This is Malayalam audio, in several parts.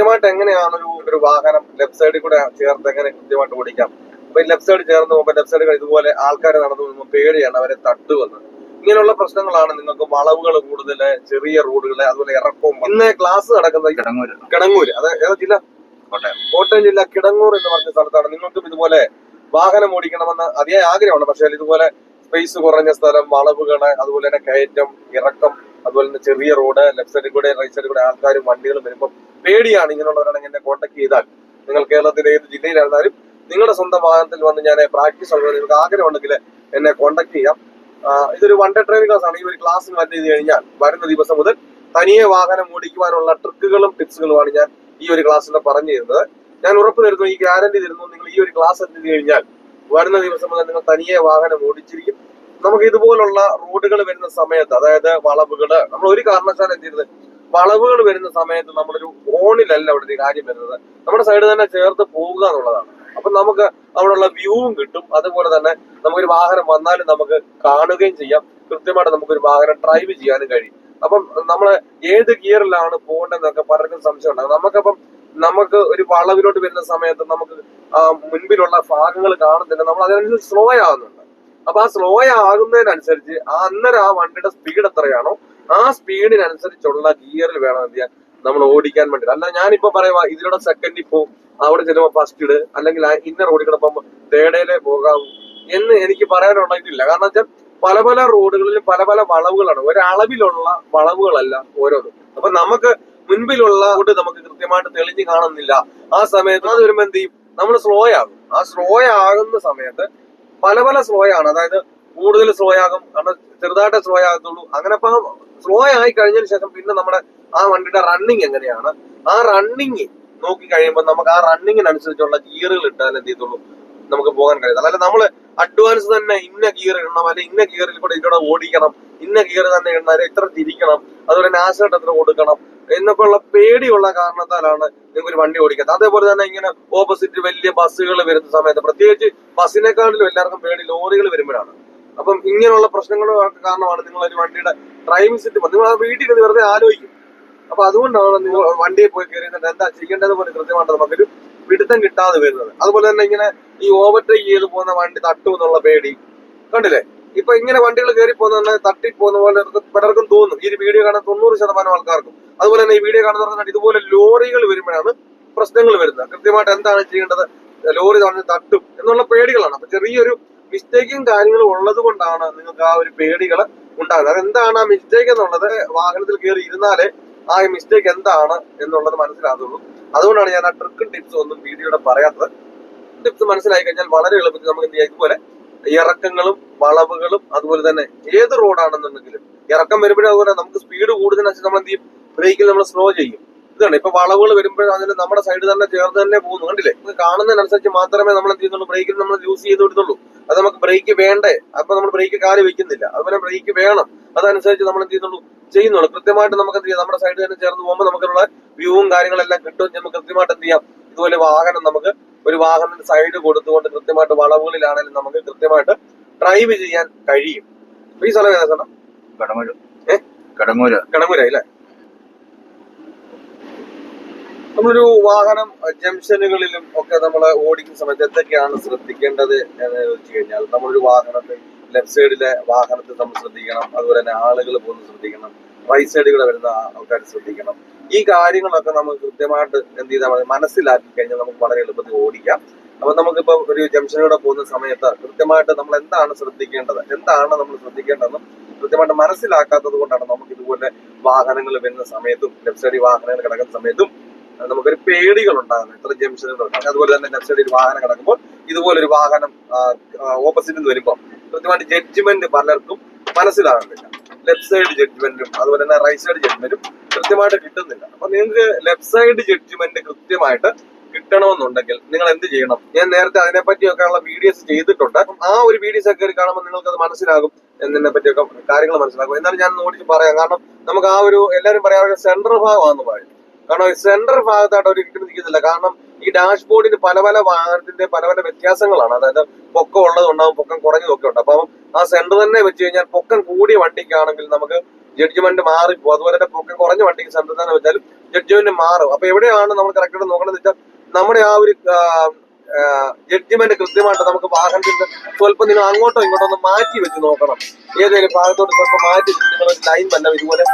കൃത്യമായിട്ട് എങ്ങനെയാണ് ഒരു ഒരു വാഹനം ലെഫ്റ്റ് സൈഡിൽ കൂടെ ചേർത്ത് എങ്ങനെ കൃത്യമായിട്ട് ഓടിക്കാം? അപ്പൊ ഈ ലെഫ്റ്റ് സൈഡ് ചേർന്ന് പോകുമ്പോൾ ലെഫ്റ്റ് സൈഡ് ഇതുപോലെ ആൾക്കാർ നടന്നു പോകുമ്പോൾ പേടിയാണ് അവരെ തട്ടുവന്ന്. ഇങ്ങനെയുള്ള പ്രശ്നങ്ങളാണ് നിങ്ങൾക്ക് വളവുകൾ കൂടുതൽ ചെറിയ റോഡുകൾ അതുപോലെ ഇറക്കവും ഇന്ന് ക്ലാസ് നടക്കുന്നത് കിടങ്ങൂര്. കിടങ്ങൂര്. അത് ഏതാ ജില്ല? കോട്ടയം. കോട്ടയം ജില്ല കിടങ്ങൂർ എന്ന് പറഞ്ഞ സ്ഥലത്താണ്. നിങ്ങൾക്കും ഇതുപോലെ വാഹനം ഓടിക്കണമെന്ന് അതിയായ ആഗ്രഹമാണ് പക്ഷേ ഇതുപോലെ സ്പേസ് കുറഞ്ഞ സ്ഥലം വളവുകൾ അതുപോലെ തന്നെ കയറ്റം ഇറക്കം അതുപോലെ തന്നെ ചെറിയ റോഡ് ലെഫ്റ്റ് സൈഡിൽ കൂടെ റൈറ്റ് സൈഡിൽ കൂടെ ആൾക്കാരും വണ്ടികളും വരുമ്പോൾ പേടിയാണ് ഇങ്ങനെയുള്ളവരാണെങ്കിൽ എന്നെ കോൺടാക്ട് ചെയ്താൽ. നിങ്ങൾ കേരളത്തിലെ ഏത് ജില്ലയിലായിരുന്നാലും നിങ്ങളുടെ സ്വന്തം വാഹനത്തിൽ വന്ന് ഞാൻ പ്രാക്ടീസ് ഉള്ളത് നിങ്ങൾക്ക് ആഗ്രഹമുണ്ടെങ്കിൽ എന്നെ കോൺടാക്ട് ചെയ്യാം. ഇതൊരു വൺ ഡേ ട്രെയിനിങ് ക്ലാസ് ആണ്. ഈ ഒരു ക്ലാസ് അറ്റൻഡ് ചെയ്ത് കഴിഞ്ഞാൽ വരുന്ന ദിവസം മുതൽ തനിയെ വാഹനം ഓടിക്കുവാനുള്ള ട്രിക്കുകളും ടിപ്സുകളുമാണ് ഞാൻ ഈ ഒരു ക്ലാസ്സിൽ പറഞ്ഞു തരുന്നത്. ഞാൻ ഉറപ്പ് തരുന്നു ഈ ഗ്യാരണ്ടി തരുന്നു നിങ്ങൾ ഈ ഒരു ക്ലാസ് അറ്റൻഡ് കഴിഞ്ഞാൽ വരുന്ന ദിവസം മുതൽ നിങ്ങൾ തനിയെ വാഹനം ഓടിച്ചിരിക്കും. നമുക്ക് ഇതുപോലുള്ള റോഡുകൾ വരുന്ന സമയത്ത് അതായത് വളവുകൾ നമ്മൾ ഒരു കാരണവശാലും എന്ത് ചെയ്തത് വളവുകൾ വരുന്ന സമയത്ത് നമ്മളൊരു ഓണിലല്ല അവിടെ ഒരു കാര്യം വരുന്നത്. നമ്മുടെ സൈഡ് തന്നെ ചേർത്ത് പോവുക എന്നുള്ളതാണ്. അപ്പൊ നമുക്ക് അവിടെയുള്ള വ്യൂവും കിട്ടും. അതുപോലെ തന്നെ നമുക്കൊരു വാഹനം വന്നാലും നമുക്ക് കാണുകയും ചെയ്യാം. കൃത്യമായിട്ട് നമുക്കൊരു വാഹനം ഡ്രൈവ് ചെയ്യാനും കഴിയും. അപ്പം നമ്മൾ ഏത് ഗിയറിലാണ് പോകേണ്ടതെന്നൊക്കെ പലർക്കും സംശയം ഉണ്ടാകും. നമുക്കപ്പം നമുക്ക് ഒരു വളവിലോട്ട് വരുന്ന സമയത്ത് നമുക്ക് മുൻപിലുള്ള ഭാഗങ്ങൾ കാണുന്നില്ല. നമ്മൾ അതിനനുസരിച്ച് സ്ലോ ആകുന്നുണ്ട് അപ്പൊ ആ സ്ലോ ആകുന്നതിനനുസരിച്ച് ആ അന്നേരം ആ വണ്ടിയുടെ സ്പീഡ് എത്രയാണോ ആ സ്പീഡിനനുസരിച്ചുള്ള ഗിയറിൽ വേണം എന്ത് ചെയ്യാൻ നമ്മൾ ഓടിക്കാൻ വേണ്ടി അല്ല ഞാനിപ്പോ പറയുക ഇതിലൂടെ സെക്കൻഡിൽ പോകും അവിടെ ചെല്ലുമ്പോൾ ഫസ്റ്റ് ഇട് അല്ലെങ്കിൽ ഇന്ന പോകാം തേടയിലേ പോകാവൂ എന്ന് എനിക്ക് പറയാനുള്ള ഇതില്ല. കാരണം വെച്ചാൽ പല പല റോഡുകളിലും പല പല വളവുകളാണ്. ഒരളവിലുള്ള വളവുകളല്ല ഓരോന്നും. അപ്പൊ നമുക്ക് മുൻപിലുള്ള റോഡ് നമുക്ക് കൃത്യമായിട്ട് തെളിഞ്ഞു കാണുന്നില്ല. ആ സമയത്ത് അത് വരുമ്പോ എന്ത് ചെയ്യും? നമ്മൾ സ്ലോ ആകും. ആ സ്ലോ ആകുന്ന സമയത്ത് പല പല സ്ലോ ആണ്. അതായത് കൂടുതൽ സ്ലോ ആകും. കാരണം ചെറുതായിട്ടേ സ്ലോ ആകത്തുള്ളൂ. അങ്ങനെ ഇപ്പൊ സ്ലോ ആയി കഴിഞ്ഞതിന് ശേഷം പിന്നെ നമ്മുടെ ആ വണ്ടിയുടെ റണ്ണിങ് എങ്ങനെയാണ്? ആ റണ്ണിങ് നോക്കി കഴിയുമ്പോൾ നമുക്ക് ആ റണ്ണിങ്ങിനനുസരിച്ചുള്ള ഗിയറുകൾ ഇട്ടാൽ എന്ത് ചെയ്തുള്ളൂ നമുക്ക് പോകാൻ കഴിയും അല്ലാതെ നമ്മൾ അഡ്വാൻസ് തന്നെ ഇന്ന ഗിയർ ഇടണം അല്ലെങ്കിൽ ഇന്ന ഗിയറിൽ കൂടെ ഇതിലൂടെ ഓടിക്കണം ഇന്ന ഗിയർ തന്നെ ഇടണം എത്ര തിരിക്കണം അതുപോലെ ആശായിട്ട് എത്ര കൊടുക്കണം എന്നൊക്കെ ഉള്ള പേടിയുള്ള കാരണത്താലാണ് നിങ്ങൾക്ക് ഒരു വണ്ടി ഓടിക്കുന്നത്. അതേപോലെ തന്നെ ഇങ്ങനെ ഓപ്പോസിറ്റ് വലിയ ബസ്സുകൾ വരുന്ന സമയത്ത് പ്രത്യേകിച്ച് ബസ്സിനെക്കാട്ടിലും എല്ലാവർക്കും പേടി ലോറികൾ വരുമ്പോഴാണ്. അപ്പം ഇങ്ങനെയുള്ള പ്രശ്നങ്ങൾ കാരണമാണ് നിങ്ങൾ ഒരു വണ്ടിയുടെ ഡ്രൈവിംഗ് സീറ്റ് നിങ്ങൾ വീട്ടിൽ നിന്ന് വെറുതെ ആലോചിക്കും. അപ്പൊ അതുകൊണ്ടാണ് നിങ്ങൾ വണ്ടിയിൽ പോയി കയറി എന്നിട്ട് എന്താ ചെയ്യേണ്ടത് പോലെ കൃത്യമായിട്ട് നമുക്കൊരു പിടുത്തം കിട്ടാതെ വരുന്നത്. അതുപോലെ തന്നെ ഇങ്ങനെ ഈ ഓവർടേക്ക് ചെയ്ത് പോകുന്ന വണ്ടി തട്ടും എന്നുള്ള പേടി. കണ്ടില്ലേ? ഇപ്പൊ ഇങ്ങനെ വണ്ടികൾ കയറി പോകുന്ന തട്ടി പോകുന്ന പോലെ പലർക്കും തോന്നും. ഈ വീഡിയോ കാണാൻ തൊണ്ണൂറ് ശതമാനം ആൾക്കാർക്കും. അതുപോലെ തന്നെ ഈ വീഡിയോ കാണുന്നവർക്ക് ഇതുപോലെ ലോറികൾ വരുമ്പോഴാണ് പ്രശ്നങ്ങൾ വരുന്നത്. കൃത്യമായിട്ട് എന്താണ് ചെയ്യേണ്ടത്? ലോറി തടഞ്ഞ് തട്ടും എന്നുള്ള പേടികളാണ്. അപ്പൊ ചെറിയൊരു മിസ്റ്റേക്കും കാര്യങ്ങളും ഉള്ളത് കൊണ്ടാണ് നിങ്ങൾക്ക് ആ ഒരു പേടികൾ ഉണ്ടാകുന്നത്. അതെന്താണ് ആ മിസ്റ്റേക്ക് എന്നുള്ളത്? വാഹനത്തിൽ കയറി ഇരുന്നാലേ ആ മിസ്റ്റേക്ക് എന്താണ് എന്നുള്ളത് മനസ്സിലാകുള്ളൂ. അതുകൊണ്ടാണ് ഞാൻ ആ ട്രിക്കും ടിപ്സും ഒന്നും വീഡിയോയുടെ പറയാത്തത്. ടിപ്സ് മനസ്സിലായി കഴിഞ്ഞാൽ വളരെ എളുപ്പത്തിൽ നമുക്ക് എന്ത് ചെയ്യാം? ഇതുപോലെ ഇറക്കങ്ങളും വളവുകളും അതുപോലെ തന്നെ ഏത് റോഡാണെന്നുണ്ടെങ്കിലും ഇറക്കം വരുമ്പോഴും അതുപോലെ നമുക്ക് സ്പീഡ് കൂടുതലനുസരിച്ച് നമ്മൾ എന്ത് ചെയ്യും? ബ്രേക്കിൽ നമ്മൾ സ്ലോ ചെയ്യും. ഇതാണ്. ഇപ്പൊ വളവുകൾ വരുമ്പോഴും അതിന് നമ്മുടെ സൈഡ് തന്നെ ചേർന്ന് തന്നെ പോകുന്നു. കണ്ടില്ലേ? കാണുന്നതിനനുസരിച്ച് മാത്രമേ നമ്മൾ എന്ത് ചെയ്യുന്നുള്ളൂ? ബ്രേക്കിൽ നമ്മൾ യൂസ് ചെയ്ത് വിടുന്നുള്ളൂ. അത് നമുക്ക് ബ്രേക്ക് വേണ്ടേ? അപ്പൊ നമ്മൾ ബ്രേക്ക് കാൽ വെക്കുന്നില്ല. അതുപോലെ ബ്രേക്ക് വേണം. അതനുസരിച്ച് നമ്മൾ എന്ത് ചെയ്യുന്നുള്ളൂ? ചെയ്യുന്നുള്ളൂ. കൃത്യമായിട്ട് നമുക്ക് എന്ത് ചെയ്യാം? നമ്മുടെ സൈഡ് തന്നെ ചേർന്ന് പോകുമ്പോൾ നമുക്കുള്ള വ്യൂവും കാര്യങ്ങളെല്ലാം കിട്ടും. നമുക്ക് കൃത്യമായിട്ട് എന്ത് ചെയ്യാം? ഇതുപോലെ വാഹനം നമുക്ക് ഒരു വാഹനത്തിന് സൈഡ് കൊടുത്തുകൊണ്ട് കൃത്യമായിട്ട് വളവുകളിലാണെങ്കിലും നമുക്ക് കൃത്യമായിട്ട് ഡ്രൈവ് ചെയ്യാൻ കഴിയും. ഈ സ്ഥലം ഏതാ സ്ഥലം? കടമൂര്. ഏഹ് കടമൂര്. കിടങ്ങൂര അല്ലേ? നമ്മളൊരു വാഹനം ജംഗ്ഷനുകളിലും ഒക്കെ നമ്മൾ ഓടിക്കുന്ന സമയത്ത് എന്തൊക്കെയാണ് ശ്രദ്ധിക്കേണ്ടത് എന്ന് വെച്ച് കഴിഞ്ഞാൽ നമ്മളൊരു വാഹനത്തിൽ ലെഫ്റ്റ് സൈഡിലെ വാഹനത്തെ നമ്മൾ ശ്രദ്ധിക്കണം. അതുപോലെ തന്നെ ആളുകൾ പോകുന്നത് ശ്രദ്ധിക്കണം. റൈറ്റ് സൈഡുകൾ വരുന്ന ആൾക്കാർ ശ്രദ്ധിക്കണം. ഈ കാര്യങ്ങളൊക്കെ നമുക്ക് കൃത്യമായിട്ട് എന്ത് ചെയ്താൽ മതി. മനസ്സിലാക്കി കഴിഞ്ഞാൽ നമുക്ക് വളരെ എളുപ്പത്തിൽ ഓടിക്കാം. അപ്പൊ നമുക്കിപ്പോ ഒരു ജംഗ്ഷനിലൂടെ പോകുന്ന സമയത്ത് കൃത്യമായിട്ട് നമ്മൾ എന്താണ് ശ്രദ്ധിക്കേണ്ടത്? എന്താണ് നമ്മൾ ശ്രദ്ധിക്കേണ്ടതെന്നും കൃത്യമായിട്ട് മനസ്സിലാക്കാത്തത് കൊണ്ടാണ് നമുക്ക് ഇതുപോലെ വാഹനങ്ങൾ വരുന്ന സമയത്തും ലെഫ്റ്റ് സൈഡിൽ വാഹനങ്ങൾ കിടക്കുന്ന സമയത്തും നമുക്കൊരു പേടികൾ ഉണ്ടാകുന്നത് ഇത്ര ജംഗ്ഷനുകൾ ഉണ്ടാകും അതുപോലെ തന്നെ ലെഫ്റ്റ് സൈഡിൽ വാഹനം കിടക്കുമ്പോൾ ഇതുപോലെ ഒരു വാഹനം ഓപ്പോസിറ്റ് നിന്ന് വരുമ്പോൾ കൃത്യമായിട്ട് ജഡ്ജ്മെന്റ് പലർക്കും മനസ്സിലാകുന്നില്ല. ലെഫ്റ്റ് സൈഡ് ജഡ്ജ്മെന്റും അതുപോലെ തന്നെ റൈറ്റ് സൈഡ് ജഡ്ജ്മെന്റും കൃത്യമായിട്ട് കിട്ടുന്നില്ല. അപ്പൊ നിങ്ങൾക്ക് ലെഫ്റ്റ് സൈഡ് ജഡ്ജ്മെന്റ് കൃത്യമായിട്ട് കിട്ടണമെന്നുണ്ടെങ്കിൽ നിങ്ങൾ എന്ത് ചെയ്യണം? ഞാൻ നേരത്തെ അതിനെപ്പറ്റിയൊക്കെ ഉള്ള വീഡിയോസ് ചെയ്തിട്ടുണ്ട് ആ ഒരു വീഡിയോസ് ഒക്കെ കാണുമ്പോൾ നിങ്ങൾക്ക് അത് മനസ്സിലാകും എന്നതിനെ പറ്റിയൊക്കെ കാര്യങ്ങൾ മനസ്സിലാകും. എന്നാലും ഞാൻ ഓടിച്ച് പറയാം. കാരണം നമുക്ക് ആ ഒരു എല്ലാവരും പറയാം സെൻട്രൽ ഭാഗമാണെന്ന് പറയും. കാരണം സെന്റർ ഭാഗത്തായിട്ട് അവർ ഇട്ട് നിൽക്കുന്നില്ല. കാരണം ഈ ഡാഷ്ബോർഡിന് പല പല വാഹനത്തിന്റെ പല പല വ്യത്യാസങ്ങളാണ്. അതായത് പൊക്കം ഉള്ളതുണ്ടാവും പൊക്കം കുറഞ്ഞതൊക്കെ ഉണ്ട്. അപ്പം ആ സെന്റർ തന്നെ വെച്ച് കഴിഞ്ഞാൽ പൊക്കം കൂടിയ വണ്ടിക്കാണെങ്കിൽ നമുക്ക് ജഡ്ജ്മെന്റ് മാറിപ്പോ അതുപോലെ തന്നെ പൊക്കം കുറഞ്ഞ വണ്ടിക്ക് സെന്റർ തന്നെ വെച്ചാലും ജഡ്ജ്മെന്റ് മാറും. അപ്പൊ എവിടെയാണ് നമ്മൾ കറക്റ്റ് നോക്കണമെന്ന് വെച്ചാൽ നമ്മുടെ ആ ഒരു ജഡ്ജ്മെന്റ് കൃത്യമായിട്ട് നമുക്ക് വാഹനത്തിന്റെ സ്വല്പം നിങ്ങൾ അങ്ങോട്ടോ ഇങ്ങോട്ടോ ഒന്ന് മാറ്റി വെച്ച് നോക്കണം. ഏതെങ്കിലും ഭാഗത്തോട്ട് സ്വല്പം മാറ്റി നിങ്ങൾ ലൈൻ വല്ല ഇതുപോലെ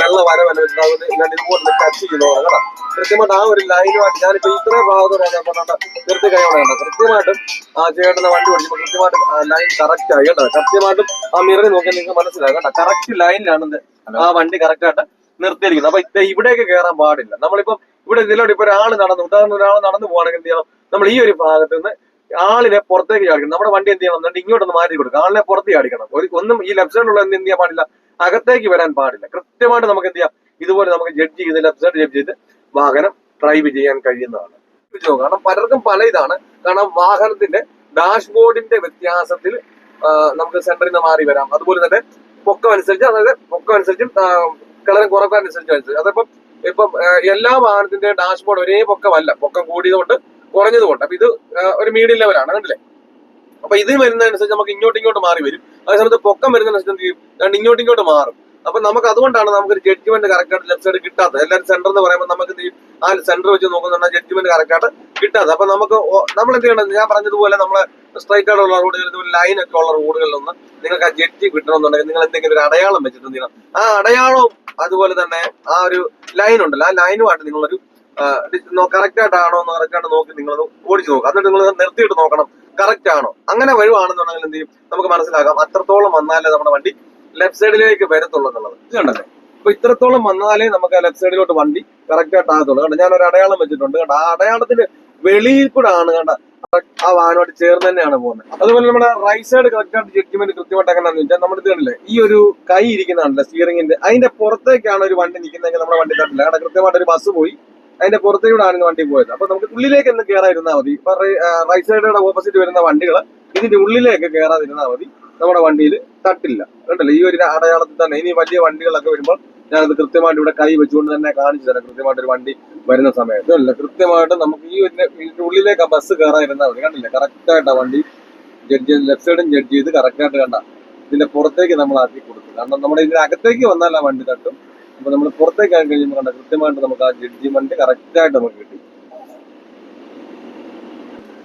വെള്ള വര വല്ല വെച്ചിട്ട് ഞാൻ ഇതുപോലെ ടച്ച് ചെയ്ത് നോക്കണം കൃത്യമായിട്ട് ആ ഒരു ലൈനുമായിട്ട് ഞാനിപ്പോ ഇത്രയും ഭാഗത്തോടെ ഞാൻ പറഞ്ഞാൽ നിർത്തി കഴിയണം കൃത്യമായിട്ടും ആ ചേട്ടന്റെ വണ്ടി ഓടിക്കുമ്പോൾ കൃത്യമായിട്ട് ലൈൻ കറക്റ്റ് ആയി കേട്ടോ. കൃത്യമായിട്ടും ആ മിററിൽ നോക്കിയാൽ നിങ്ങൾക്ക് മനസ്സിലാകും കേട്ടോ. കറക്റ്റ് ലൈനിലാണ് ആ വണ്ടി കറക്റ്റ് ആയിട്ട് നിർത്തിയിരിക്കുന്നത്. അപ്പൊ ഇവിടേക്ക് കയറാൻ പാടില്ല. നമ്മളിപ്പം ഇവിടെ ഇതിലോട്ട് ഇപ്പൊ ഒരാൾ നടന്നു ഉദാഹരണം ഒരാൾ നടന്നു പോകണമെങ്കിൽ എന്ത് ചെയ്യണം? നമ്മൾ ഈ ഒരു ഭാഗത്ത് നിന്ന് ആളിനെ പുറത്തേക്ക് ചാടിക്കണം. നമ്മുടെ വണ്ടി എന്ത് ചെയ്യണം? എന്നിട്ട് ഇങ്ങോട്ടൊന്ന് മാറ്റി കൊടുക്കുക ആളിനെ പുറത്ത് ചാടിക്കണം. ഒരു ഒന്നും ഈ ലെഫ്റ്റ് സൈഡിലുള്ള എന്ത് ചെയ്യാൻ പാടില്ല. അകത്തേക്ക് വരാൻ പാടില്ല. കൃത്യമായിട്ട് നമുക്ക് എന്ത് ചെയ്യാം? ഇതുപോലെ നമുക്ക് ജഡ്ജ് ചെയ്ത് ലെഫ്റ്റ് സൈഡ് ജഡ്ജ് ചെയ്ത് വാഹനം ഡ്രൈവ് ചെയ്യാൻ കഴിയുന്നതാണ്. കാരണം പലർക്കും പല ഇതാണ്. കാരണം വാഹനത്തിന്റെ ഡാഷ്ബോർഡിന്റെ വ്യത്യാസത്തിൽ നമുക്ക് സെന്ററിൽ നിന്ന് മാറി വരാം. അതുപോലെ തന്നെ പൊക്കം അനുസരിച്ച് അതായത് പൊക്കം അനുസരിച്ചും കളറും കുറയ്ക്കാൻ അനുസരിച്ച് അനുസരിച്ച് അതിപ്പം ഇപ്പം എല്ലാ വാഹനത്തിന്റെ ഡാഷ്ബോർഡ് ഒരേ പൊക്കമല്ല. പൊക്കം കൂടിയതുകൊണ്ട് കുറഞ്ഞതുകൊണ്ട്. അപ്പൊ ഇത് ഒരു മീഡിയം ലെവലാണ് കണ്ടില്ലേ? അപ്പൊ ഇത് വരുന്നതനുസരിച്ച് നമുക്ക് ഇങ്ങോട്ട് ഇങ്ങോട്ട് മാറി വരും. അതേസമയത്ത് പൊക്കം വരുന്നതിനനുസരിച്ച് എന്ത് ചെയ്യും? ഇങ്ങോട്ട് ഇങ്ങോട്ട് മാറും. അപ്പൊ നമുക്ക് അതുകൊണ്ടാണ് നമുക്ക് ഒരു ജഡ്ജ്മെന്റ് കറക്റ്റ് ആയിട്ട് ലെഫ്റ്റ് സൈഡ് കിട്ടാത്തത്. എല്ലാവരും സെന്റർ എന്ന് പറയുമ്പോൾ നമുക്ക് ആ സെന്റർ വെച്ച് നോക്കുന്നുണ്ട് ജഡ്ജ്മെന്റ് കറക്റ്റ് ആയിട്ട് കിട്ടാതെ അപ്പൊ നമുക്ക് നമ്മൾ എന്ത് ചെയ്യണം ഞാൻ പറഞ്ഞതുപോലെ നമ്മളെ സ്ട്രൈറ്റ് ആയിട്ടുള്ള റോഡുകളിൽ ഇതുപോലെ ലൈൻ ഒക്കെ ഉള്ള റോഡുകളിലൊന്നും നിങ്ങൾക്ക് ആ ജഡ്ജി കിട്ടണമെന്നുണ്ടെങ്കിൽ നിങ്ങൾ എന്തെങ്കിലും ഒരു അടയാളം വെച്ചിട്ട് എന്ത് ആ അടയാളവും അതുപോലെ തന്നെ ആ ഒരു ലൈൻ ഉണ്ടല്ലോ. ആ ലൈനുമായിട്ട് നിങ്ങളൊരു കറക്റ്റ് ആയിട്ടാണോ എന്ന് കറക്റ്റ് ആയിട്ട് നോക്കി നിങ്ങൾ ഓടിച്ചു നോക്കുക എന്നിട്ട് നിങ്ങൾ നിർത്തിയിട്ട് നോക്കണം. കറക്റ്റ് ആണോ? അങ്ങനെ വരുവാണെന്നുണ്ടെങ്കിൽ എന്ത് ചെയ്യും? നമുക്ക് മനസ്സിലാക്കാം. അത്രത്തോളം വന്നാലേ നമ്മുടെ വണ്ടി ലെഫ്റ്റ് സൈഡിലേക്ക് വരത്തുള്ളൂ എന്നുള്ളത്. കണ്ടല്ലേ? അപ്പൊ ഇത്രത്തോളം വന്നാലേ നമുക്ക് ആ ലെഫ്റ്റ് സൈഡിലോട്ട് വണ്ടി കറക്റ്റ് ആയിട്ട് ആകത്തുള്ളൂ. കണ്ടോ? ഞാൻ ഒരു അടയാളം വെച്ചിട്ടുണ്ട്. കണ്ടോ? ആ അടയാളത്തിന്റെ വെളിയിൽ കൂടെ ആണ് കണ്ട? ആ വാഹനമായിട്ട് ചേർന്ന് തന്നെയാണ് പോകുന്നത്. അതുപോലെ നമ്മുടെ റൈറ്റ് സൈഡ് കറക്റ്റ് ആയിട്ട് ജഡ്ജ്മെന്റ് കൃത്യമായിട്ട് എങ്ങനെയാണെന്ന് വെച്ചാൽ നമ്മുടെ ഇത് കണ്ടില്ലേ? ഈ ഒരു കൈ ഇരിക്കുന്നതാണല്ലോ സ്റ്റിയറിംഗിന്റെ അതിന്റെ പുറത്തേക്കാണ് ഒരു വണ്ടി നിൽക്കുന്നതെങ്കിൽ നമ്മുടെ വണ്ടി തട്ടില്ല. കാരണം കൃത്യമായിട്ട് ഒരു ബസ് പോയി. അതിന്റെ പുറത്തേക്കൂടാണ് വണ്ടി പോയത്. അപ്പൊ നമുക്ക് ഉള്ളിലേക്ക് ഒന്ന് കയറാതിരുന്നാൽ മതി. ഇപ്പൊ റൈറ്റ് സൈഡിലൂടെ ഓപ്പോസിറ്റ് വരുന്ന വണ്ടികൾ ഇതിന്റെ ഉള്ളിലേക്ക് കയറാതിരുന്നാൽ മതി. നമ്മുടെ വണ്ടിയിൽ തട്ടില്ല. കണ്ടല്ലോ? ഈ ഒരു അടയാളത്തിൽ തന്നെ ഇനി വലിയ വണ്ടികളൊക്കെ വരുമ്പോൾ ഞാനത് കൃത്യമായിട്ട് ഇവിടെ കൈ വെച്ചുകൊണ്ട് തന്നെ കാണിച്ചു തരാം. കൃത്യമായിട്ട് ഒരു വണ്ടി വരുന്ന സമയത്ത്. അല്ല കൃത്യമായിട്ട് നമുക്ക് ഈ ഒരു ഇതിന്റെ ഉള്ളിലേക്ക് ആ ബസ് കയറാതിരുന്നാൽ മതി. കണ്ടില്ലേ? കറക്റ്റായിട്ട് ആ വണ്ടി ജഡ്ജ് ലെഫ്റ്റ് സൈഡും ജഡ്ജ് ചെയ്ത് കറക്റ്റായിട്ട് കണ്ട ഇതിന്റെ പുറത്തേക്ക് നമ്മൾ ആക്കി കൊടുക്കും. കാരണം നമ്മുടെ ഇതിന്റെ അകത്തേക്ക് വന്നാൽ ആ വണ്ടി തട്ടും. അപ്പൊ നമ്മൾ പുറത്തേക്ക് ആയി കഴിയുമ്പോൾ കണ്ട കൃത്യമായിട്ട് നമുക്ക് ആ ജഡ്ജിമെന്റ് കറക്റ്റായിട്ട് നമുക്ക് കിട്ടി.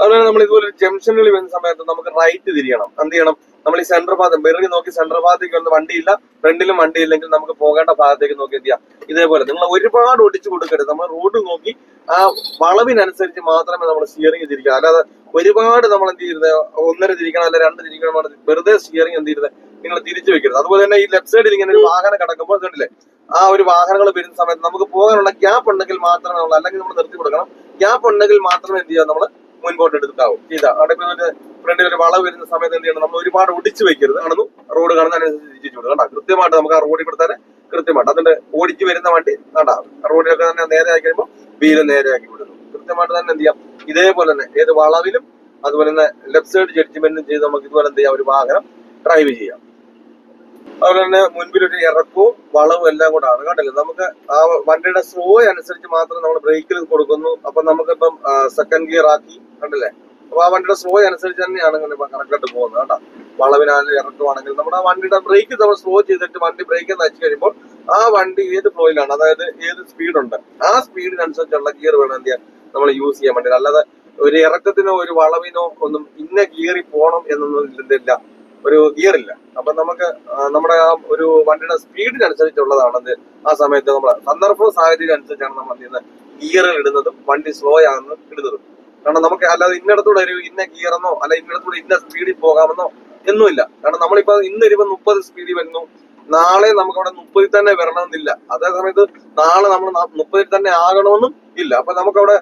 അതുപോലെ നമ്മൾ ഇതുപോലെ ജംഗ്ഷനുകളിൽ വരുന്ന സമയത്ത് നമുക്ക് റൈറ്റ് തിരിയണം. എന്ത് ചെയ്യണം? നമ്മൾ ഈ സെൻട്രൽ ഭാഗം ബെറി നോക്കി സെൻട്രൽ ഭാഗത്തേക്ക് വന്ന് വണ്ടിയില്ല. ഫ്രണ്ടിലും വണ്ടിയില്ലെങ്കിൽ നമുക്ക് പോകേണ്ട ഭാഗത്തേക്ക് നോക്കി എന്ത് ഇതേപോലെ നിങ്ങൾ ഒരുപാട് ഒടിച്ചു കൊടുക്കരുത്. നമ്മൾ റോഡ് നോക്കി ആ വളവിനനുസരിച്ച് മാത്രമേ നമ്മൾ സ്റ്റിയറിംഗ് തിരിക്കുക അല്ലാതെ ഒരുപാട് നമ്മൾ എന്ത് ചെയ്യരുത്? ഒന്നര തിരിക്കണം അല്ലെ രണ്ട് തിരിക്കണം വെറുതെ സ്റ്റിയറിംഗ് എന്ത് ചെയ്യരുത്? നിങ്ങൾ തിരിച്ചു വെക്കരുത്. അതുപോലെ തന്നെ ഈ ലെഫ്റ്റ് സൈഡിൽ ഇങ്ങനെ ഒരു വാഹനം കിടക്കുമ്പോൾ കണ്ടില്ലേ? ആ ഒരു വാഹനങ്ങൾ വരുന്ന സമയത്ത് നമുക്ക് പോകാനുള്ള ഗ്യാപ്പ് ഉണ്ടെങ്കിൽ മാത്രമേ നമ്മൾ അല്ലെങ്കിൽ നമ്മൾ നിർത്തി കൊടുക്കണം. ഗ്യാപ്പ് ഉണ്ടെങ്കിൽ മാത്രമേ എന്ത് ചെയ്യാം? നമ്മൾ മുൻപോട്ട് എടുക്കാവും. ചെയ്ത അവിടെ ഫ്രണ്ടിൽ ഒരു വളവ് വരുന്ന സമയത്ത് എന്ത് ചെയ്യണം? നമ്മൾ ഒരുപാട് ഒടിച്ചു വെക്കരുത്. കാണുന്നു? റോഡ് കാണുന്നതിനനുസരിച്ച് തിരിച്ചു വിടുക കണ്ടാ കൃത്യമായിട്ട് നമുക്ക് ആ റോഡിൽ കൂടെ തന്നെ കൃത്യമായിട്ട്. അതിന്റെ ഓടിച്ചു വരുന്ന വണ്ടി കണ്ടാ റോഡിലൊക്കെ തന്നെ നേരെ ആക്കി കഴിയുമ്പോൾ വീൽ നേരെ ആക്കി വിടുന്നു. കൃത്യമായിട്ട് തന്നെ എന്ത് ചെയ്യാം? ഇതേപോലെ തന്നെ ഏത് വളവിലും അതുപോലെ തന്നെ ലെഫ്റ്റ് സൈഡ് ജഡ്ജ്മെന്റും ചെയ്ത് നമുക്ക് ഇതുപോലെ എന്ത് ചെയ്യാം? ഒരു വാഹനം ഡ്രൈവ് ചെയ്യാം. അതുപോലെ തന്നെ മുൻപിൽ ഒരു ഇറക്കവും വളവും എല്ലാം കൂടാണ് കണ്ടില്ലേ? നമുക്ക് ആ വണ്ടിയുടെ സ്ലോ അനുസരിച്ച് മാത്രം നമ്മൾ ബ്രേക്കിൽ കൊടുക്കുന്നു. അപ്പൊ നമുക്കിപ്പം സെക്കൻഡ് ഗിയർ ആക്കി കണ്ടില്ലേ? അപ്പൊ ആ വണ്ടിയുടെ സ്ലോ അനുസരിച്ച് തന്നെയാണ് ഇങ്ങനെ കണക്കായിട്ട് പോകുന്നത് കേട്ടോ വളവിനാലും ഇറക്കുവാണെങ്കിൽ നമ്മുടെ ആ വണ്ടിയുടെ ബ്രേക്ക് നമ്മൾ സ്ലോ ചെയ്തിട്ട് വണ്ടി ബ്രേക്ക് നയിച്ചു കഴിയുമ്പോൾ ആ വണ്ടി ഏത് ഫ്ലോയിലാണ് അതായത് ഏത് സ്പീഡുണ്ട് ആ സ്പീഡിനനുസരിച്ചുള്ള ഗിയർ വേണം എന്ത് നമ്മൾ യൂസ് ചെയ്യാൻ വേണ്ടി. അല്ലാതെ ഒരു ഇറക്കത്തിനോ ഒരു വളവിനോ ഒന്നും ഇന്ന ഗിയറിൽ പോകണം എന്നൊന്നും ഇതില്ല ഒരു ഗിയർ ഇല്ല. അപ്പൊ നമുക്ക് നമ്മുടെ ആ ഒരു വണ്ടിയുടെ സ്പീഡിനനുസരിച്ചുള്ളതാണെന്ന് ആ സമയത്ത് നമ്മൾ സന്ദർഭ സാഹചര്യം അനുസരിച്ചാണ് നമ്മൾ എന്ത് ഗിയറുകൾ ഇടുന്നതും വണ്ടി സ്ലോ ആകുന്നതും ഇടുന്നതും. കാരണം നമുക്ക് അല്ലാതെ ഇന്നിടത്തൂടെ ഒരു ഇന്ന ഗിയറെന്നോ അല്ല ഇന്നിടത്തൂടെ ഇന്ന സ്പീഡിൽ പോകാമെന്നോ ഒന്നുമില്ല കാരണം നമ്മളിപ്പോ ഇന്ന് ഇരുപത് മുപ്പത് സ്പീഡിൽ വരുന്നു. നാളെ നമുക്ക് അവിടെ മുപ്പതിൽ തന്നെ വരണമെന്നില്ല. അതേ സമയത്ത് നാളെ നമ്മൾ മുപ്പതിൽ തന്നെ ആകണമെന്നും ഇല്ല. അപ്പൊ നമുക്കവിടെ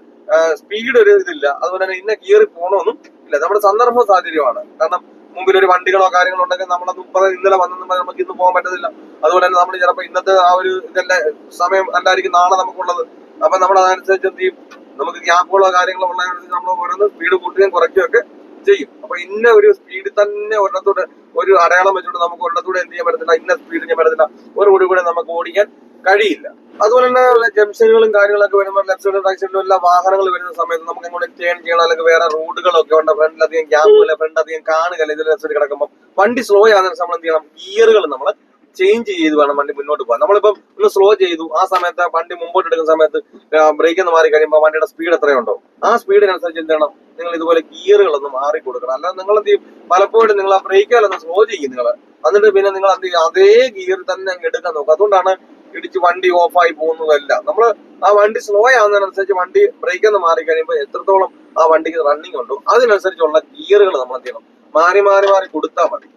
സ്പീഡ് ഒരു ഇതില്ല. അതുപോലെ തന്നെ ഇന്ന ഗിയറിൽ പോകണമെന്നും ഇല്ല. നമ്മുടെ സന്ദർഭ സാഹചര്യമാണ് കാരണം മുമ്പിൽ ഒരു വണ്ടികളോ കാര്യങ്ങളോ ഉണ്ടെങ്കിൽ നമ്മളത് ഇപ്പം ഇന്നലെ വന്നെന്ന് നമുക്ക് ഇന്ന് പോകാൻ പറ്റത്തില്ല. അതുപോലെ തന്നെ നമ്മൾ ചിലപ്പോൾ ഇന്നത്തെ ആ ഒരു ഇതല്ല സമയം അല്ലായിരിക്കും നാളെ നമുക്കുള്ളത്. അപ്പൊ നമ്മൾ അതനുസരിച്ച് എന്ത് ചെയ്യും? നമുക്ക് ഗ്യാപ്പുകളോ കാര്യങ്ങളോ ഉള്ളതനുസരിച്ച് നമ്മൾ ഓരോന്ന് സ്പീഡ് കൂട്ടുകയും കുറയ്ക്കുകയും ഒക്കെ ചെയ്യും. അപ്പൊ ഇന്ന ഒരു സ്പീഡിൽ തന്നെ ഒരിടത്തൂടെ ഒരു അടയാളം വെച്ചുകൊണ്ട് നമുക്ക് ഒരിടത്തൂടെ എന്ത് ചെയ്യാൻ പറ്റത്തില്ല ഇന്ന സ്പീഡ് ചെയ്യാൻ പറ്റത്തില്ല. ഒരു കൂടി കൂടെ നമുക്ക് ഓടിക്കാൻ കഴിയില്ല. അതുപോലെ തന്നെ ജംഗ്ഷനുകളും കാര്യങ്ങളൊക്കെ വരുമ്പോൾ ലെഫ്റ്റ് സൈഡിലും റൈറ്റ് സൈഡിലും എല്ലാ വാഹനങ്ങൾ വരുന്ന സമയത്ത് നമുക്ക് എങ്ങോട്ട് ടേൺ ചെയ്യണം അല്ലെങ്കിൽ വേറെ റോഡുകളൊക്കെ ഉണ്ട്. ഫ്രണ്ടിലധികം ഗ്യാപ്പുകൾ ഫ്രണ്ട് അധികം കാണുകയല്ല. ഇതിൽ ലെഫ്റ്റ് സൈഡ് കിടക്കുമ്പോൾ വണ്ടി സ്ലോ ആകുന്ന നമ്മൾ എന്ത് ചെയ്യണം? ഗിയറുകൾ നമ്മൾ ചേഞ്ച് ചെയ്ത് വേണം വണ്ടി മുന്നോട്ട് പോകാൻ. നമ്മളിപ്പം ഒന്ന് സ്ലോ ചെയ്തു. ആ സമയത്ത് വണ്ടി മുമ്പോട്ട് എടുക്കുന്ന സമയത്ത് ബ്രേക്ക് ഒന്ന് മാറി കഴിയുമ്പോൾ വണ്ടിയുടെ സ്പീഡ് എത്രയുണ്ടോ? ആ സ്പീഡിനനുസരിച്ച് എന്ത് ചെയ്യണം? നിങ്ങൾ ഇതുപോലെ ഗിയറുകളൊന്നും മാറി കൊടുക്കണം. അല്ലാതെ നിങ്ങൾ എന്ത് ചെയ്യും? പലപ്പോഴും നിങ്ങൾ ആ ബ്രേക്കുകളൊന്ന് സ്ലോ ചെയ്യും നിങ്ങൾ. എന്നിട്ട് പിന്നെ നിങ്ങൾ എന്ത് ചെയ്യും? അതേ ഗിയർ തന്നെ അങ്ങ് എടുക്കാൻ നോക്കും. അതുകൊണ്ടാണ് ഇടിച്ച് വണ്ടി ഓഫായി പോകുന്നതല്ല. നമ്മൾ ആ വണ്ടി സ്ലോ ആവുന്നതിനനുസരിച്ച് വണ്ടി ബ്രേക്ക് ഒന്ന് മാറി കഴിയുമ്പോൾ എത്രത്തോളം ആ വണ്ടിക്ക് റണ്ണിങ് ഉണ്ടോ അതിനനുസരിച്ചുള്ള ഗിയറുകൾ നമ്മൾ എന്ത് ചെയ്യണം? മാറി മാറി മാറി കൊടുത്താൽ മതി.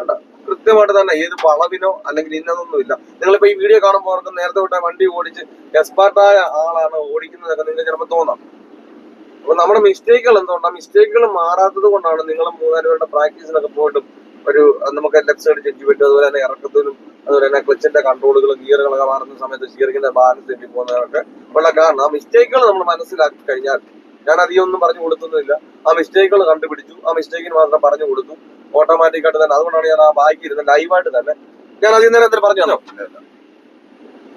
കണ്ടോ? കൃത്യമായിട്ട് തന്നെ ഏത് വളവിനോ അല്ലെങ്കിൽ ഇന്നതൊന്നുമില്ല നിങ്ങളിപ്പോ ഈ വീഡിയോ കാണുമ്പോൾ അവർക്ക് നേരത്തെ വിട്ട വണ്ടി ഓടിച്ച് എക്സ്പേർട്ടായ ആളാണ് ഓടിക്കുന്നതൊക്കെ നിങ്ങൾക്ക് ചിലപ്പോൾ തോന്നാം. അപ്പൊ നമ്മുടെ മിസ്റ്റേക്കുകൾ എന്തുകൊണ്ടാണ് മിസ്റ്റേക്കുകൾ മാറാത്തത് കൊണ്ടാണ് നിങ്ങൾ മൂന്നാൽ പേരുടെ പ്രാക്ടീസിനൊക്കെ പോയിട്ടും ഒരു നമുക്ക് ലെഫ്റ്റ് സൈഡ് ചെഞ്ച് പറ്റും അതുപോലെ തന്നെ ഇറക്കത്തിനും അതുപോലെ തന്നെ ക്ലച്ചിന്റെ കൺട്രോളുകളും ഗിയറുകളൊക്കെ മാറുന്ന സമയത്ത് സ്റ്റിയറിംഗിന്റെ ബാലൻസ് തെറ്റി പോകുന്നതൊക്കെ ഉള്ള കാരണം. ആ മിസ്റ്റേക്കുകൾ നമ്മൾ മനസ്സിലാക്കി കഴിഞ്ഞാൽ ഞാൻ അധികം ഒന്നും പറഞ്ഞു കൊടുത്തൊന്നുമില്ല. ആ മിസ്റ്റേക്കുകൾ കണ്ടുപിടിച്ചു. ആ മിസ്റ്റേക്കിന് മാത്രം പറഞ്ഞു കൊടുത്തു. ഓട്ടോമാറ്റിക് ആയിട്ട് തന്നെ അതുകൊണ്ടാണ് ഞാൻ ആ ബാക്കി ഇരുന്ന് ലൈവായിട്ട് തന്നെ ഞാൻ അതിൽ നേരത്തെ എന്തെങ്കിലും പറഞ്ഞു തന്നോ.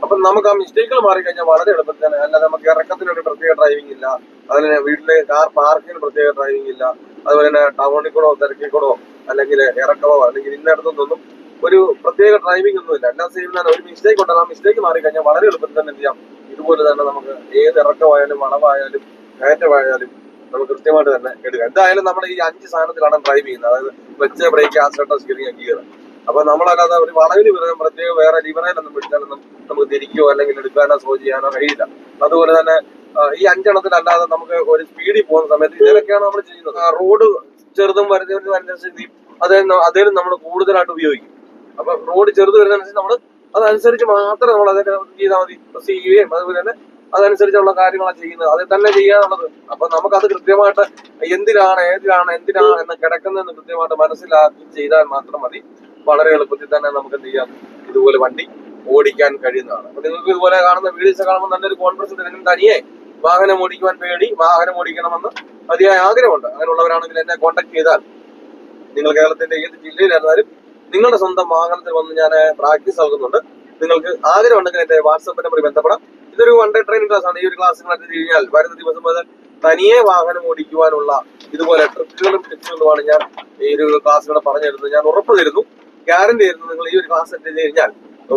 അപ്പൊ നമുക്ക് ആ മിസ്റ്റേക്കുകൾ മാറിക്കഴിഞ്ഞാൽ വളരെ എളുപ്പത്തിൽ തന്നെ അല്ലാതെ നമുക്ക് ഇറക്കത്തിനൊരു പ്രത്യേക ഡ്രൈവിംഗ് ഇല്ല. അതുപോലെ വീട്ടിലെ കാർ പാർക്കിന് പ്രത്യേക ഡ്രൈവിംഗ് ഇല്ല. അതുപോലെ തന്നെ ടൗണിൽ കൂടോ തിരക്കിൽ കൂടോ അല്ലെങ്കിൽ ഇറക്കമോ അല്ലെങ്കിൽ ഇന്നടത്തൊന്നും ഒരു പ്രത്യേക ഡ്രൈവിംഗ് ഒന്നുമില്ല എല്ലാം സെയിം തന്നെ ഒരു മിസ്റ്റേക്ക് ഉണ്ടല്ലോ ആ മിസ്റ്റേക്ക് മാറിക്കഴിഞ്ഞാൽ വളരെ എളുപ്പത്തിൽ തന്നെ എന്ത് ചെയ്യാം? ഇതുപോലെ തന്നെ നമുക്ക് ഏത് ഇറക്കമായാലും വളവായാലും കയറ്റമായാലും നമുക്ക് കൃത്യമായിട്ട് തന്നെ എടുക്കാം. എന്തായാലും നമ്മൾ ഈ അഞ്ച് സാധനത്തിലാണ് ഡ്രൈവ് ചെയ്യുന്നത്. അതായത് clutch brake accelerator steering gear അപ്പൊ നമ്മളല്ലാതെ ഒരു വളവിന് വിധം പ്രത്യേക വേറെ ലിവറേലൊന്നും പിടിച്ചാലൊന്നും നമുക്ക് തിരിക്കോ അല്ലെങ്കിൽ എടുക്കാനോ സോ ചെയ്യാനോ കഴിയില്ല. അതുപോലെ തന്നെ ഈ അഞ്ചെണ്ണത്തിലല്ലാതെ നമുക്ക് ഒരു സ്പീഡിൽ പോകുന്ന സമയത്ത് ഇതിലൊക്കെയാണ് നമ്മൾ ചെയ്യുന്നത്. ആ, റോഡ് ചെറുതും വരുന്നതിനും അനുസരിച്ച് അതേ അതേലും നമ്മൾ കൂടുതലായിട്ട് ഉപയോഗിക്കും. അപ്പൊ റോഡ് ചെറുത് വരുന്നതനുസരിച്ച് നമ്മൾ അതനുസരിച്ച് മാത്രമേ നമ്മൾ അതിനെ ചെയ്താൽ മതി. ചെയ്യുകയും അതുപോലെ തന്നെ അതനുസരിച്ചുള്ള കാര്യങ്ങളാണ് ചെയ്യുന്നത്. അത് തന്നെ ചെയ്യാനുള്ളത്. അപ്പൊ നമുക്കത് കൃത്യമായിട്ട് എന്തിനാണ് ഏതിലാണ് എന്തിനാണ് എന്ന് കിടക്കുന്നതെന്ന് കൃത്യമായിട്ട് മനസ്സിലാക്കി ചെയ്താൽ മാത്രം മതി. വളരെ എളുപ്പത്തിൽ തന്നെ നമുക്ക് എന്ത് ചെയ്യാം? ഇതുപോലെ വണ്ടി ഓടിക്കാൻ കഴിയുന്നതാണ്. അപ്പൊ നിങ്ങൾക്ക് ഇതുപോലെ കാണുന്ന വീഡിയോസ് കാണുമ്പോൾ നല്ലൊരു കോൺഫിഡൻസ് നിങ്ങൾക്ക് തനിയെ വാഹനം ഓടിക്കുവാൻ പേടി വാഹനം ഓടിക്കണമെന്ന് അതിയായ ആഗ്രഹമുണ്ട്. അങ്ങനെയുള്ളവരാണെങ്കിൽ എന്നെ കോൺടാക്ട് ചെയ്താൽ നിങ്ങൾ കേരളത്തിന്റെ ഏത് ജില്ലയിലായിരുന്നാലും നിങ്ങളുടെ സ്വന്തം വാഹനത്തിൽ വന്ന് ഞാൻ പ്രാക്ടീസ് നൽകുന്നുണ്ട്. നിങ്ങൾക്ക് ആഗ്രഹം ഉണ്ടെങ്കിൽ എന്റെ വാട്സാപ്പ് നമ്പറിൽ ബന്ധപ്പെടാം. ഇതൊരു വൺ ഡേ ട്രെയിനിങ് ക്ലാസ് ആണ്. ഈ ഒരു ക്ലാസ് നടത്തി കഴിഞ്ഞാൽ വരുന്ന ദിവസം മുതൽ തനിയെ വാഹനം ഓടിക്കുവാനുള്ള ഇതുപോലെ ട്രിക്കുകളും ടിപ്സുകളുമാണ് ഞാൻ ഈ ഒരു ക്ലാസ്സിലൂടെ പറഞ്ഞു തരുന്നത്. ഞാൻ ഉറപ്പ് തരുന്നു. ഗ്യാരണ്ടി തരുന്നു നിങ്ങൾ ഈ ഒരു ക്ലാസ് അറ്റൻഡ് കഴിഞ്ഞാൽ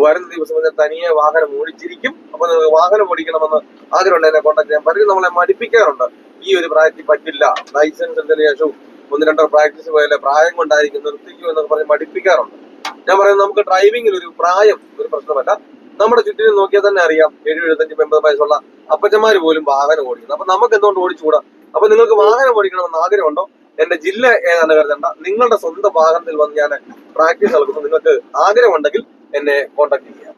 വരുന്ന ദിവസം മുതൽ തനിയെ വാഹനം ഓടിച്ചിരിക്കും. അപ്പൊ നിങ്ങൾക്ക് വാഹനം ഓടിക്കണമെന്ന് ആഗ്രഹമുണ്ട്. എന്നെ കോൺടാക്ട് ചെയ്യാൻ പലരും നമ്മളെ മടിപ്പിക്കാറുണ്ട്. ഈ ഒരു പ്രായത്തിൽ പറ്റില്ല. ലൈസൻസ് എടുത്തതിന് ശേഷവും ഒന്ന് രണ്ടോ പ്രാക്ടീസ് പോയാലേ പ്രായം കൊണ്ടായിരിക്കും നിർത്തിക്കൂ എന്നൊക്കെ പറഞ്ഞ് മടിപ്പിക്കാറുണ്ട്. ഞാൻ പറയുന്നത് നമുക്ക് ഡ്രൈവിംഗിൽ ഒരു പ്രായം ഒരു പ്രശ്നമല്ല. നമ്മുടെ ചുറ്റിനും നോക്കിയാൽ തന്നെ അറിയാം ഏഴ് എഴുപത്തഞ്ച് എൺപത് വയസ്സുള്ള അപ്പച്ചന്മാർ പോലും വാഹനം ഓടിക്കുന്നത് അപ്പൊ നമുക്ക് എന്തുകൊണ്ട് ഓടിച്ചുകൂടാ? അപ്പൊ നിങ്ങൾക്ക് വാഹനം ഓടിക്കണമെന്ന് ആഗ്രഹമുണ്ടോ? എന്റെ ജില്ല ഏതാണ് കരുതണ്ട. നിങ്ങളുടെ സ്വന്തം വാഹനത്തിൽ വന്ന് ഞാൻ പ്രാക്ടീസ് നൽകുന്നു നിങ്ങൾക്ക് ആഗ്രഹമുണ്ടെങ്കിൽ എന്നെ കോൺടാക്ട് ചെയ്യാം